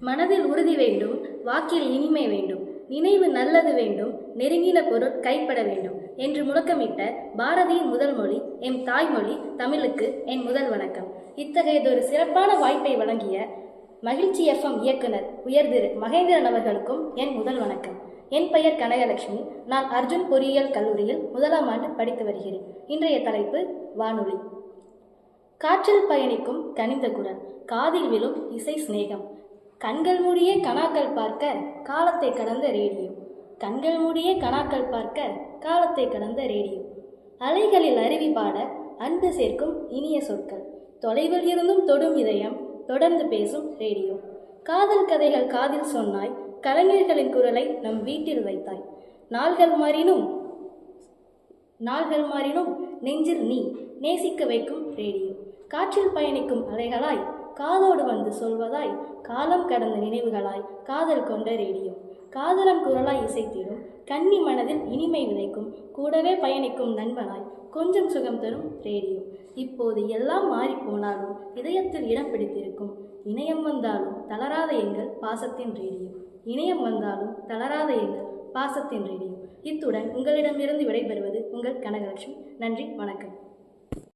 மனதில் உறுதி வேண்டும் வாக்கில் இனிமை வேண்டும் நினைவு நல்லது வேண்டும் நெருங்கின பொருள் கைப்பட வேண்டும் என்று முழக்கமிட்ட பாரதியின் முதல் மொழி எம் தாய்மொழி தமிழுக்கு என் முதல் வணக்கம். இத்தகையதொரு சிறப்பான வாய்ப்பை வழங்கிய மகிழ்ச்சி எஃப்எம் இயக்குனர் உயர்திரு மகேந்திரன் அவர்களுக்கும் என் முதல் வணக்கம். என் பெயர் கனகலட்சுமி. நான் அர்ஜுன் பொறியியல் கல்லூரியில் முதலாம் ஆண்டு படித்து வருகிறேன். இன்றைய தலைப்பு வானொலி. காற்றில் பயணிக்கும் கனிந்த குரல் காதில் விழும் இசை சிநேகம். கண்கள் மூடியே கணாக்கள் பார்க்க காலத்தை கடந்த ரேடியோ. கண்கள் மூடியே கணாக்கள் பார்க்க காலத்தை கடந்த ரேடியோ. அலைகளில் அருவி பாட அன்பு சேர்க்கும் இனிய சொற்கள். தொலைவில் இருந்தும் தொடும் இதயம் தொடர்ந்து பேசும் ரேடியோ. காதல் கதைகள் காதில் சொன்னாய் கலைஞர்களின் குரலை நம் வீட்டில் வைத்தாய். நாள்கள் மாறினும் நாள்கள் மாறினும் நெஞ்சில் நீ நேசிக்க வைக்கும் ரேடியோ. காற்றில் பயணிக்கும் அலைகளாய் காதோடு வந்து சொல்வதாய் காலம் கடந்த நினைவுகளாய் காதல் கொண்ட ரேடியோ. காதலன் குரலாய் இசைத்திடும் கன்னி மனதில் இனிமை விதைக்கும் கூடவே பயணிக்கும் நண்பனாய் கொஞ்சம் சுகம் தரும் ரேடியோ. இப்போது எல்லாம் மாறி போனாலும் இதயத்தில் இடம் பிடித்திருக்கும். இணையம் வந்தாலும் தளராத எங்கள் பாசத்தின் ரேடியோ. இணையம் வந்தாலும் தளராத எங்கள் பாசத்தின் ரேடியோ. இத்துடன் உங்களிடமிருந்து விடைபெறுவது உங்கள் கனகலட்சுமி. நன்றி வணக்கம்.